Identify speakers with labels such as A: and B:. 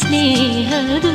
A: സ്നേഹദൂ